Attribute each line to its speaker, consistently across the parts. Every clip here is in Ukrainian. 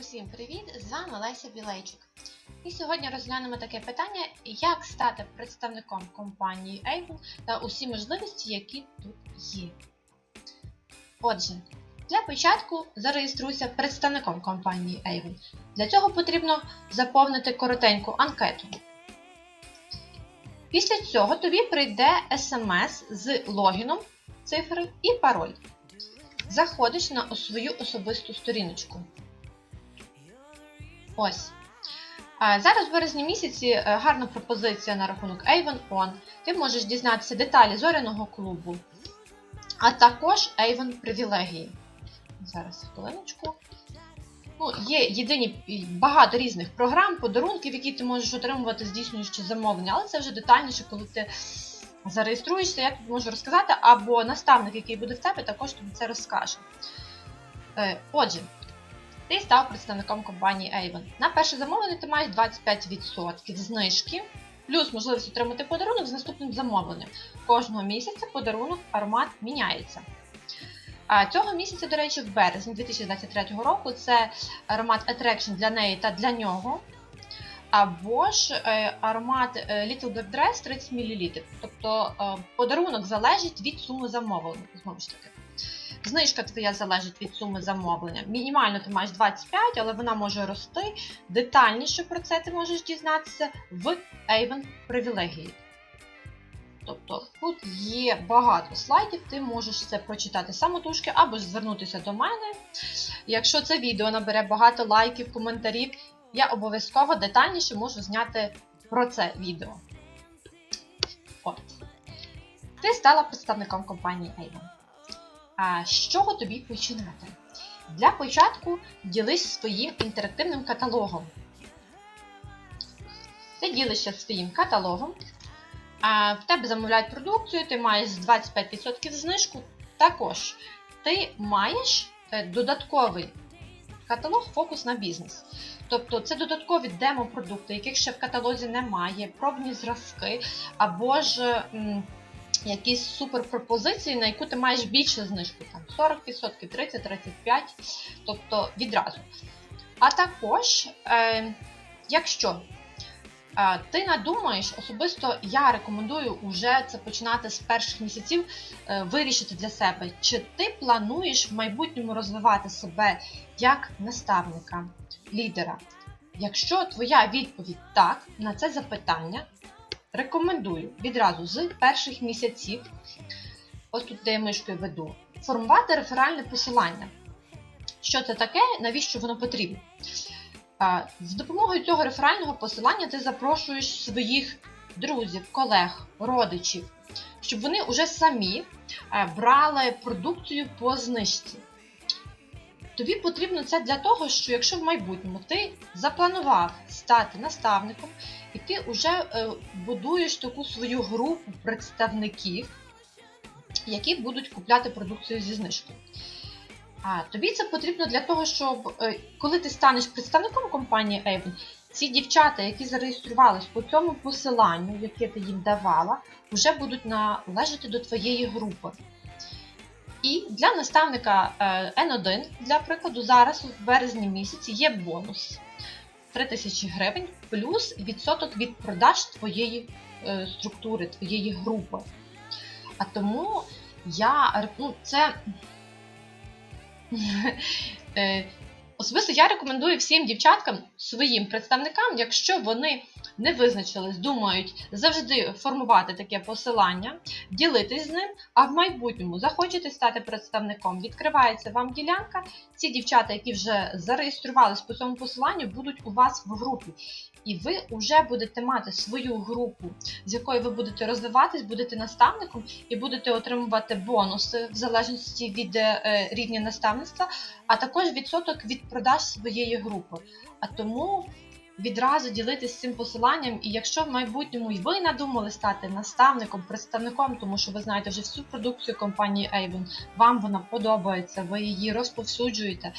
Speaker 1: Усім привіт! З вами Леся Білейчик. І сьогодні розглянемо таке питання, як стати представником компанії Avon та усі можливості, які тут є. Отже, для початку зареєструйся представником компанії Avon. Для цього потрібно заповнити коротеньку анкету. Після цього тобі прийде SMS з логіном, цифри і пароль. Заходиш на свою особисту сторіночку. Ось. Зараз в березні місяці е, гарна пропозиція на рахунок Avon On. Ти можеш дізнатися деталі зоряного клубу, а також Avon привілегії. Зараз хвилиночку. Ну, є єдині багато різних програм, подарунків, які ти можеш отримувати, здійснюючи замовлення, але це вже детальніше, коли ти зареєструєшся, я тобі можу розказати, або наставник, який буде в тебе, також тобі це розкаже. Е, Отже, ти став представником компанії Avon. На перше замовлення ти маєш 25% знижки, плюс можливість отримати подарунок з наступним замовленням. Кожного місяця подарунок аромат міняється. Цього місяця, до речі, в березні 2023 року це аромат Attraction для неї та для нього. Або ж е, аромат е, Little Black Dress 30 мл. Тобто е, подарунок залежить від суми замовлення. Знову ж таки. Знижка твоя залежить від суми замовлення. Мінімально ти маєш 25, але вона може рости. Детальніше про це ти можеш дізнатися в Avon привілегії. Тобто тут є багато слайдів, ти можеш це прочитати самотужки або звернутися до мене. Якщо це відео набере багато лайків, коментарів, я обов'язково детальніше можу зняти про це відео. От. Ти стала представником компанії Avon. А з чого тобі починати? Для початку ділись своїм інтерактивним каталогом. Ти ділишся своїм каталогом, а в тебе замовляють продукцію, ти маєш 25% знижку. Також ти маєш е, додатковий каталог фокус на бізнес. Тобто це додаткові демо-продукти, яких ще в каталозі немає, пробні зразки, або ж якісь суперпропозиції, на яку ти маєш більше знижку, там 40%, 30, 35%, тобто відразу. А також, е, якщо е, ти надумаєш, особисто я рекомендую вже це починати з перших місяців, е, вирішити для себе, чи ти плануєш в майбутньому розвивати себе як наставника, лідера. Якщо твоя відповідь так на це запитання, рекомендую відразу з перших місяців, ось тут я мишкою веду, формувати реферальне посилання. Що це таке, навіщо воно потрібно? З допомогою цього реферального посилання ти запрошуєш своїх друзів, колег, родичів, щоб вони вже самі е, брали продукцію по знижці. Тобі потрібно це для того, що якщо в майбутньому ти запланував стати наставником, і ти вже е, будуєш таку свою групу представників, які будуть купляти продукцію зі знижкою. А тобі це потрібно для того, щоб е, коли ти станеш представником компанії Avon, ці дівчата, які зареєструвались по цьому посиланню, яке ти їм давала, вже будуть належати до твоєї групи. І для наставника N1, для прикладу, зараз в березні місяці є бонус 3000 гривень плюс відсоток від продаж твоєї е, структури, твоєї групи. А тому я ну, це. Особисто я рекомендую всім дівчаткам, своїм представникам, якщо вони не визначились, думають завжди формувати таке посилання, ділитись з ним, а в майбутньому захочете стати представником, відкривається вам ділянка. Ці дівчата, які вже зареєструвались по цьому посиланню, будуть у вас в групі. І ви вже будете мати свою групу, з якою ви будете розвиватись, будете наставником і будете отримувати бонуси в залежності від е, рівня наставництва, а також відсоток від продаж своєї групи. А тому відразу ділитись цим посиланням, і якщо в майбутньому й ви надумали стати наставником, представником, тому що ви знаєте вже всю продукцію компанії Avon, вам вона подобається, ви її розповсюджуєте,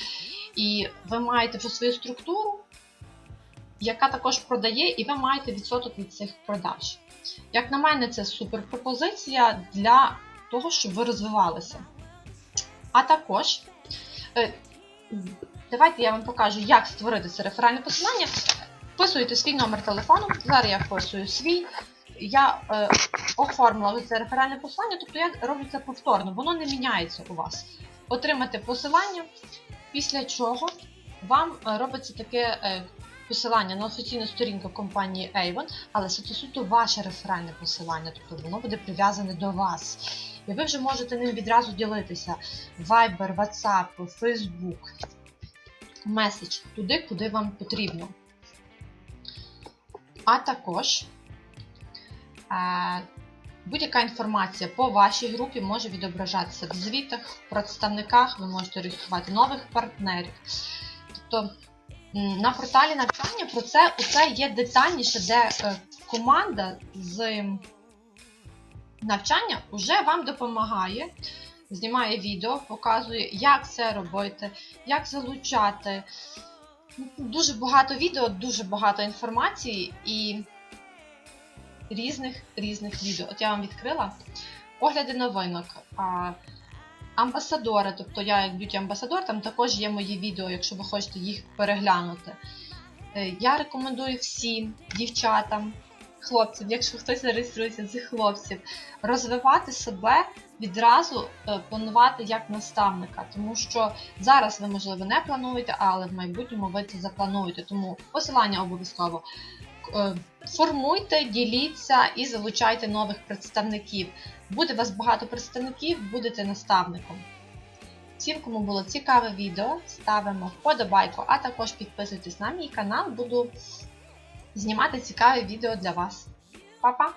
Speaker 1: і ви маєте вже свою структуру, яка також продає, і ви маєте відсоток від цих продаж. Як на мене, це супер пропозиція для того, щоб ви розвивалися. А також е, давайте я вам покажу, як створити це реферальне посилання. Вписуєте свій номер телефону. Зараз я вписую свій. Я е, оформила це реферальне посилання, тобто я роблю це повторно, воно не міняється у вас. Отримати посилання, після чого вам е, робиться таке е, посилання на офіційну сторінку компанії Avon, але це суто ваше реферальне посилання, тобто воно буде прив'язане до вас. І ви вже можете ним відразу ділитися. Viber, WhatsApp, Facebook, меседж туди, куди вам потрібно. А також е, будь-яка інформація по вашій групі може відображатися в звітах, в представниках, ви можете реєструвати нових партнерів. Тобто на порталі навчання про це усе є детальніше, де е, команда з навчання вже вам допомагає, знімає відео, показує, як це робити, як залучати. Дуже багато відео, дуже багато інформації і різних різних відео. От я вам відкрила огляди новинок. Амбасадори, тобто я як б'юті-амбасадор, там також є мої відео, якщо ви хочете їх переглянути. Е, Я рекомендую всім дівчатам, хлопцям, якщо хтось зареєструється з хлопців, розвивати себе відразу е, планувати як наставника, тому що зараз ви, можливо, не плануєте, але в майбутньому ви це заплануєте. Тому посилання обов'язково е, формуйте, діліться і залучайте нових представників. Буде у вас багато представників, будете наставником. Всім, кому було цікаве відео, ставимо вподобайку, а також підписуйтесь на мій канал, буду знімати цікаве відео для вас. Па-па!